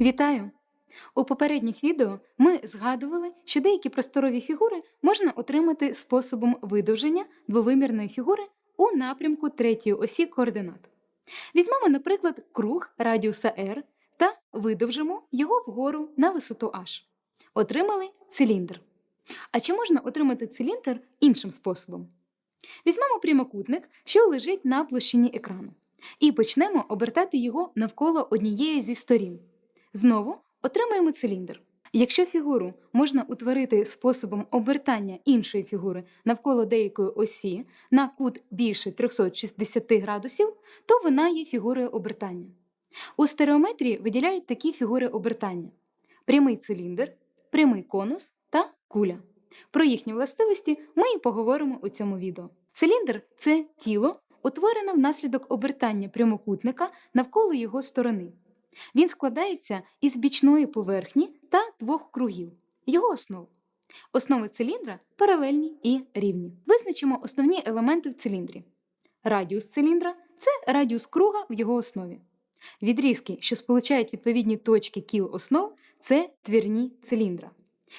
Вітаю! У попередніх відео ми згадували, що деякі просторові фігури можна отримати способом видовження двовимірної фігури у напрямку третьої осі координат. Візьмемо, наприклад, круг радіуса r та видовжимо його вгору на висоту h. Отримали циліндр. А чи можна отримати циліндр іншим способом? Візьмемо прямокутник, що лежить на площині екрану, і почнемо обертати його навколо однієї зі сторін. Знову отримаємо циліндр. Якщо фігуру можна утворити способом обертання іншої фігури навколо деякої осі на кут більше 360 градусів, то вона є фігурою обертання. У стереометрії виділяють такі фігури обертання: прямий циліндр, прямий конус та куля. Про їхні властивості ми і поговоримо у цьому відео. Циліндр це тіло, утворене внаслідок обертання прямокутника навколо його сторони. Він складається із бічної поверхні та двох кругів, його основ. Основи циліндра паралельні і рівні. Визначимо основні елементи в циліндрі. Радіус циліндра це радіус круга в його основі. Відрізки, що сполучають відповідні точки кіл основ, це твірні циліндра.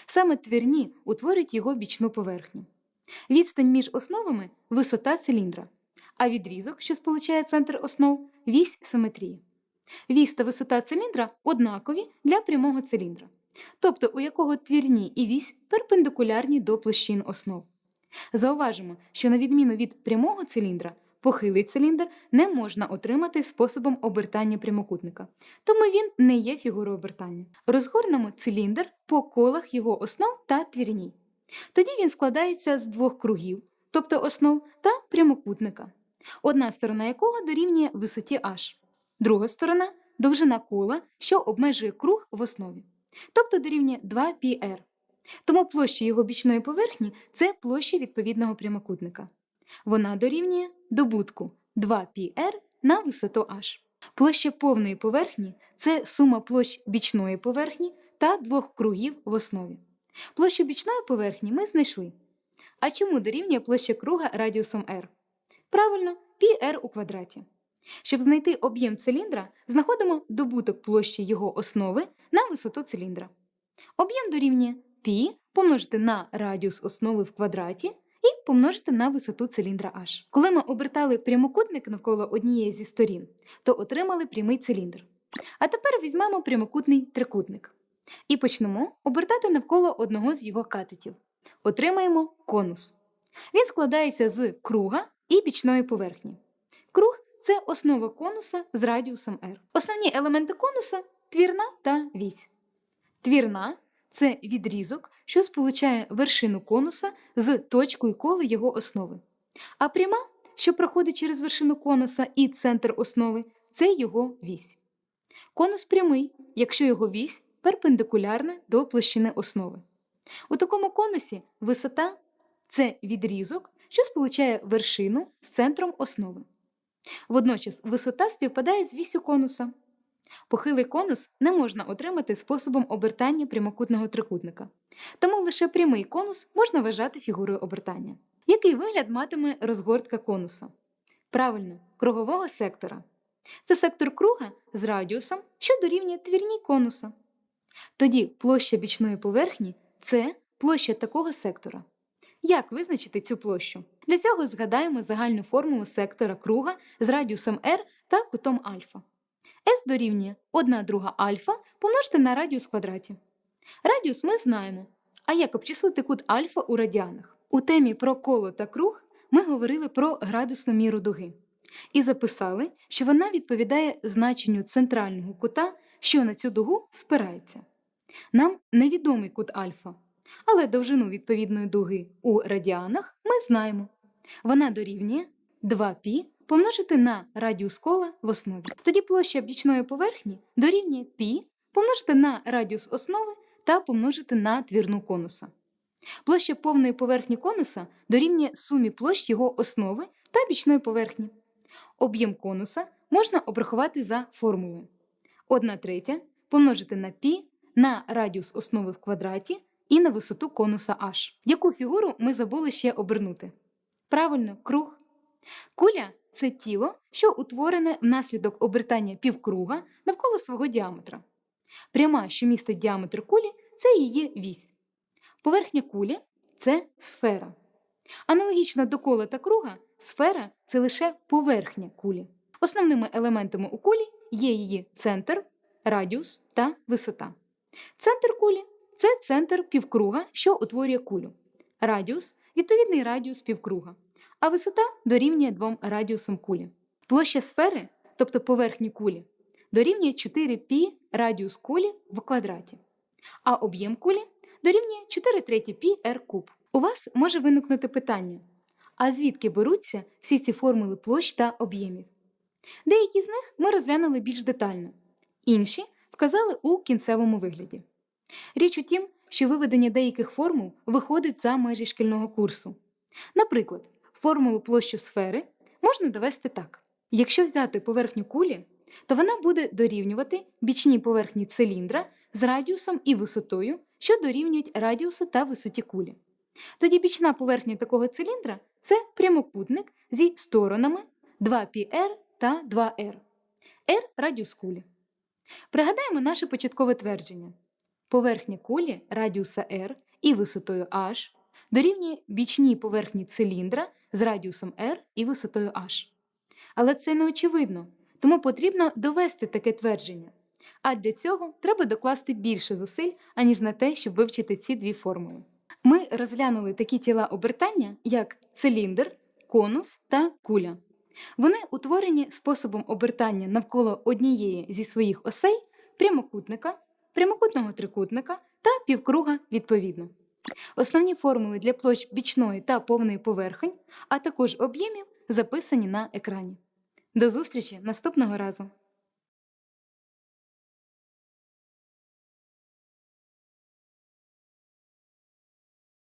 Саме твірні утворюють його бічну поверхню. Відстань між основами висота циліндра, а відрізок, що сполучає центр основ, вісь симетрії. Вісь та висота циліндра однакові для прямого циліндра, тобто у якого твірні і вісь перпендикулярні до площин основ. Зауважимо, що на відміну від прямого циліндра, похилий циліндр не можна отримати способом обертання прямокутника, тому він не є фігурою обертання. Розгорнемо циліндр по колах його основ та твірній. Тоді він складається з двох кругів, тобто основ та прямокутника, одна сторона якого дорівнює висоті h. Друга сторона довжина кола, що обмежує круг в основі, тобто дорівнює 2πr. Тому площа його бічної поверхні це площа відповідного прямокутника. Вона дорівнює добутку 2πr на висоту h. Площа повної поверхні це сума площ бічної поверхні та двох кругів в основі. Площу бічної поверхні ми знайшли. А чому дорівнює площа круга радіусом r? Правильно, πr у квадраті. Щоб знайти об'єм циліндра, знаходимо добуток площі його основи на висоту циліндра. Об'єм дорівнює π помножити на радіус основи в квадраті і помножити на висоту циліндра h. Коли ми обертали прямокутник навколо однієї зі сторін, то отримали прямий циліндр. А тепер візьмемо прямокутний трикутник і почнемо обертати навколо одного з його катетів. Отримаємо конус. Він складається з круга і бічної поверхні. Круг це основа конуса з радіусом r. Основні елементи конуса твірна та вісь. Твірна це відрізок, що сполучає вершину конуса з точкою кола його основи. А пряма, що проходить через вершину конуса і центр основи, це його вісь. Конус прямий, якщо його вісь перпендикулярна до площини основи. У такому конусі висота це відрізок, що сполучає вершину з центром основи. Водночас висота співпадає з вісю конуса. Похилий конус не можна отримати способом обертання прямокутного трикутника, тому лише прямий конус можна вважати фігурою обертання. Який вигляд матиме розгортка конуса? Правильно, кругового сектора. Це сектор круга з радіусом, що дорівнює твірній конуса. Тоді площа бічної поверхні це площа такого сектора. Як визначити цю площу? Для цього згадаємо загальну формулу сектора круга з радіусом r та кутом альфа. S дорівнює 1 друга альфа помножити на радіус в квадраті. Радіус ми знаємо. А як обчислити кут альфа у радіанах? У темі про коло та круг ми говорили про градусну міру дуги і записали, що вона відповідає значенню центрального кута, що на цю дугу спирається. Нам невідомий кут альфа, але довжину відповідної дуги у радіанах ми знаємо. Вона дорівнює 2π помножити на радіус кола в основі. Тоді площа бічної поверхні дорівнює π помножити на радіус основи та помножити на твірну конуса. Площа повної поверхні конуса дорівнює сумі площ його основи та бічної поверхні. Об'єм конуса можна обрахувати за формулою. 1 третя помножити на π на радіус основи в квадраті і на висоту конуса h. Яку фігуру ми забули ще обернути? Правильно, круг. Куля це тіло, що утворене внаслідок обертання півкруга навколо свого діаметра. Пряма, що містить діаметр кулі, це її вісь. Поверхня кулі це сфера. Аналогічно до кола та круга, сфера це лише поверхня кулі. Основними елементами у кулі є її центр, радіус та висота. Центр кулі це центр півкруга, що утворює кулю. Радіус відповідний радіус півкруга, а висота дорівнює двом радіусам кулі. Площа сфери, тобто поверхні кулі, дорівнює 4π радіус кулі в квадраті, а об'єм кулі дорівнює 4 треті π r куб. У вас може виникнути питання: а звідки беруться всі ці формули площ та об'ємів? Деякі з них ми розглянули більш детально, інші вказали у кінцевому вигляді. Річ у тім, що виведення деяких формул виходить за межі шкільного курсу. Наприклад, формулу площі сфери можна довести так: якщо взяти поверхню кулі, то вона буде дорівнювати бічній поверхні циліндра з радіусом і висотою, що дорівнюють радіусу та висоті кулі. Тоді бічна поверхня такого циліндра це прямокутник зі сторонами 2πr та 2r. r – радіус кулі. Пригадаємо наше початкове твердження. Поверхня кулі радіуса r і висотою h дорівнює бічній поверхні циліндра з радіусом r і висотою h. Але це не очевидно, тому потрібно довести таке твердження. А для цього треба докласти більше зусиль, аніж на те, щоб вивчити ці дві формули. Ми розглянули такі тіла обертання, як циліндр, конус та куля. Вони утворені способом обертання навколо однієї зі своїх осей прямокутника, прямокутного трикутника та півкруга відповідно. Основні формули для площ бічної та повної поверхень, а також об'ємів записані на екрані. До зустрічі наступного разу!